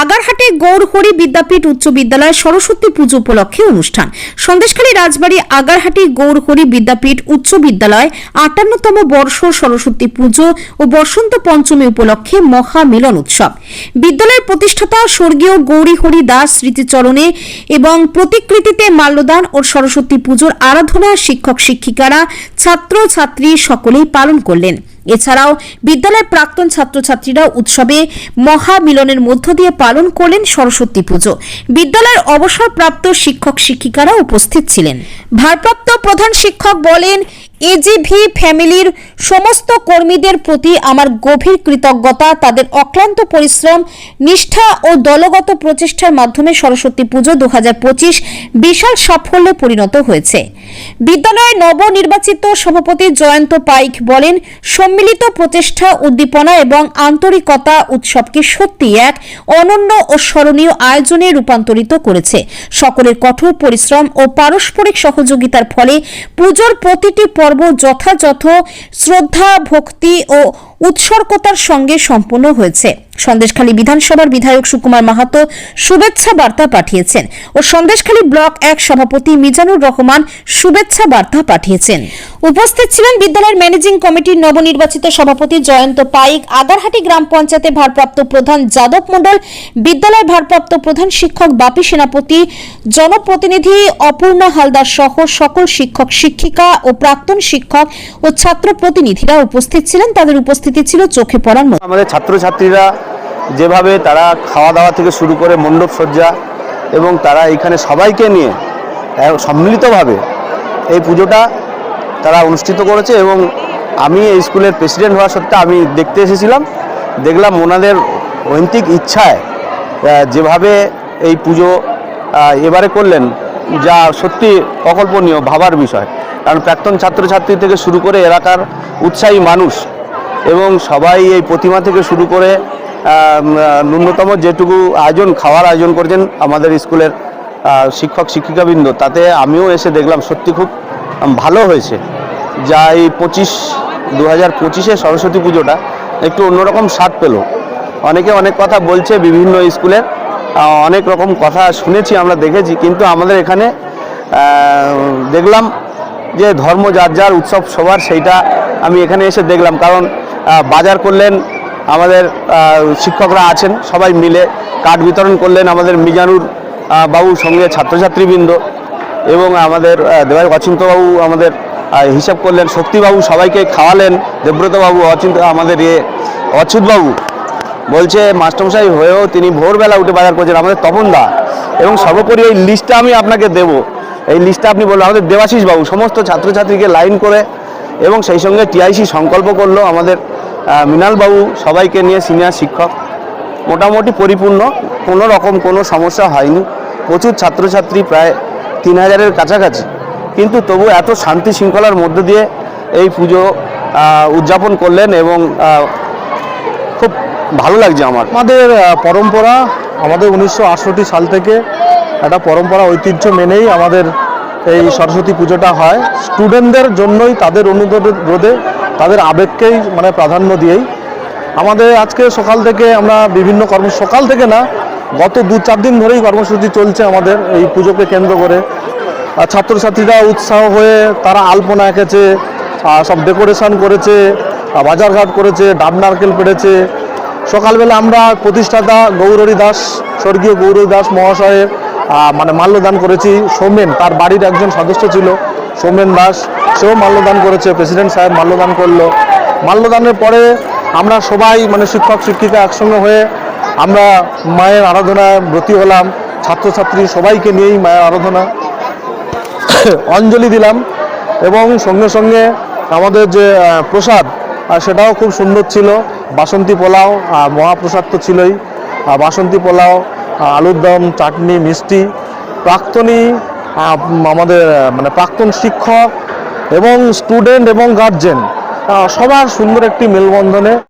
আগারহাটে গৌরহরি বিদ্যাপীঠ উচ্চ বিদ্যালয় সরস্বতী পুজো উপলক্ষে অনুষ্ঠান। সন্দেশখালী রাজবাড়ী আগারহাটি গৌরহরি বিদ্যাপীঠ উচ্চ বিদ্যালয় আটান্নতম বর্ষ সরস্বতী পুজো ও বসন্ত পঞ্চমী উপলক্ষে মহা মিলন উৎসব। বিদ্যালয়ের প্রতিষ্ঠাতা স্বর্গীয় গৌরীহরি দাস স্মৃতিচরণে এবং প্রতিকৃতিতে মাল্যদান ও সরস্বতী পুজোর আরাধনা শিক্ষক শিক্ষিকারা ছাত্র ছাত্রী সকলেই পালন করলেন। এছাড়াও বিদ্যালয়ের প্রাক্তন ছাত্রছাত্রীরা উৎসবে মহামিলনের মধ্য দিয়ে পালন করলেন সরস্বতী পুজো। বিদ্যালয়ের অবসরপ্রাপ্ত শিক্ষক শিক্ষিকারা উপস্থিত ছিলেন। ভারপ্রাপ্ত প্রধান শিক্ষক বলেন এজিভি ফ্যামিলির সমস্ত কর্মীদের প্রতি আমার গভীর কৃতজ্ঞতা, তাদের অক্লান্ত পরিশ্রম, নিষ্ঠা ও দলগত প্রচেষ্টার মাধ্যমে সরস্বতী পুজো দু বিশাল সাফল্যে পরিণত হয়েছে। বিদ্যালয়ের নবনির্বাচিত সভাপতি জয়ন্ত পাইক বলেন, সম্মিলিত প্রচেষ্টা, উদ্দীপনা এবং আন্তরিকতা উৎসবকে সত্যি এক অনন্য ও স্মরণীয় আয়োজনে রূপান্তরিত করেছে। সকলের কঠোর পরিশ্রম ও পারস্পরিক সহযোগিতার ফলে পুজোর প্রতিটি যথাযথ শ্রদ্ধা ভক্তি ও উৎসর্গতার সঙ্গে সম্পন্ন হয়েছে। সন্দেশখালী বিধানসভার বিধায়ক সুকুমার মাহাতো শুভেচ্ছা বার্তা পাঠিয়েছেন ও সন্দেশখালী ব্লক এক সভাপতি মিজানুর রহমান শুভেচ্ছা বার্তা পাঠিয়েছেন। উপস্থিত ছিলেন বিদ্যালয়ের ম্যানেজিং কমিটির নবনির্বাচিত সভাপতি জয়ন্ত পাইক, আগারহাটি গ্রাম পঞ্চায়েতে ভারপ্রাপ্ত প্রধান যাদব মণ্ডল বিদ্যালয়ের ভারপ্রাপ্ত প্রধান শিক্ষক বাপি সেনাপতি, জনপ্রতিনিধি অপূর্ণা হালদার সহ সকল শিক্ষক, শিক্ষিকা ও প্রাক্তন শিক্ষক ও ছাত্র প্রতিনিধিরা উপস্থিত ছিলেন। তাদের উপস্থিতি ছিল, চোখে পড়ার মতো। আমাদের ছাত্রছাত্রীরা যেভাবে তারা খাওয়া দাওয়া থেকে শুরু করে মণ্ডপ সজ্জা এবং তারা এখানে সবাইকে নিয়ে সম্মিলিতভাবে এই পুজোটা তারা অনুষ্ঠিত করেছে এবং আমি এই স্কুলের প্রেসিডেন্ট হওয়া সত্ত্বে আমি দেখতে এসেছিলাম। দেখলাম ওনাদের ঐন্তিক ইচ্ছায় যেভাবে এই পুজো এবারে করলেন, যা সত্যি অকল্পনীয়, ভাবার বিষয়। কারণ প্রাক্তন ছাত্রছাত্রী থেকে শুরু করে এলাকার উৎসাহী মানুষ এবং সবাই এই প্রতিমা থেকে শুরু করে ন্যূনতম যেটুকু আয়োজন, খাওয়ার আয়োজন করেছেন আমাদের স্কুলের শিক্ষক, শিক্ষিকাবৃন্দ, তাতে আমিও এসে দেখলাম সত্যি খুব ভালো হয়েছে। যা এই পঁচিশ দু হাজার পঁচিশে সরস্বতী পুজোটা একটু অন্যরকম স্বাদ পেল। অনেকে অনেক কথা বলছে বিভিন্ন স্কুলের অনেক রকম কথা শুনেছি, আমরা দেখেছি, কিন্তু আমাদের এখানে দেখলাম যে ধর্ম যার যার উৎসব সবার সেইটা আমি এখানে এসে দেখলাম। কারণ বাজার করলেন, আমাদের শিক্ষকরা আছেন, সবাই মিলে কার্ড বিতরণ করলেন আমাদের মিজানুর বাবু সঙ্গে ছাত্রছাত্রীবৃন্দ এবং আমাদের দেবাই অচিন্তবাবু আমাদের হিসাব করলেন, শক্তিবাবু সবাইকে খাওয়ালেন দেব্রতবাবু অচিন্ত, আমাদের ইয়ে অচ্যুতবাবু বলছে, মাস্টারমশাই, হয়েও তিনি ভোরবেলা উঠে বাজার করছেন আমাদের তপন দা এবং সর্বোপরি এই লিস্টটা আমি আপনাকে দেব। এই লিস্টটা আপনি বললেন আমাদের দেবাশিস বাবু, সমস্ত ছাত্রছাত্রীকে লাইন করে এবং সেই সঙ্গে টিআইসি সংকল্প করল আমাদের মৃণাল বাবু সবাইকে নিয়ে সিনিয়র শিক্ষক। মোটামুটি পরিপূর্ণ, কোনো রকম কোনো সমস্যা হয়নি। প্রচুর ছাত্রছাত্রী প্রায় তিন হাজারের কাছাকাছি। কিন্তু তবু এত শান্তি শৃঙ্খলার মধ্য দিয়ে এই পুজো উদযাপন করলেন এবং খুব ভালো লাগছে আমার। আমাদের পরম্পরা আমাদের উনিশশো আটষট্টি সাল থেকে একটা পরম্পরা, ঐতিহ্য মেনেই আমাদের এই সরস্বতী পুজোটা হয়। স্টুডেন্টদের জন্যই তাদের অনুরোধে তাদের আবেগকেই মানে প্রাধান্য দিয়েই। আমাদের আজকে সকাল থেকে আমরা বিভিন্ন কর্ম, সকাল থেকে না, গত দু চার দিন ধরেই কর্মসূচি চলছে আমাদের এই পুজোকে কেন্দ্র করে। আর ছাত্রছাত্রীরা উৎসাহ হয়ে তারা আলপনা এঁকেছে সব ডেকোরেশন করেছে বাজারঘাট করেছে, ডাব নারকেল পেড়েছে। সকালবেলা আমরা প্রতিষ্ঠাতা গৌরী দাস, স্বর্গীয় গৌরী দাস মহাশয়ের মানে মাল্যদান করেছি। সৌমেন, তার বাড়ির একজন সদস্য ছিল, সৌমেন দাস। সেও মাল্যদান করেছে, প্রেসিডেন্ট সাহেব মাল্যদান করল। মাল্যদানের পরে আমরা সবাই মানে শিক্ষক, শিক্ষিকা একসঙ্গে হয়ে আমরা মায়ের আরাধনায় ব্রতী হলাম। ছাত্রছাত্রী সবাইকে নিয়েই মায়ের আরাধনা অঞ্জলি দিলাম এবং সঙ্গে সঙ্গে আমাদের যে প্রসাদ সেটাও খুব সুন্দর ছিল। বাসন্তী পোলাও মহাপ্রসাদ তো ছিলই। বাসন্তী পোলাও আলুর দম, চাটনি, মিষ্টি, প্রাক্তনী আমাদের মানে প্রাক্তন শিক্ষক এবং স্টুডেন্ট এবং গার্জেন সবার সুন্দর একটি মেলবন্ধনে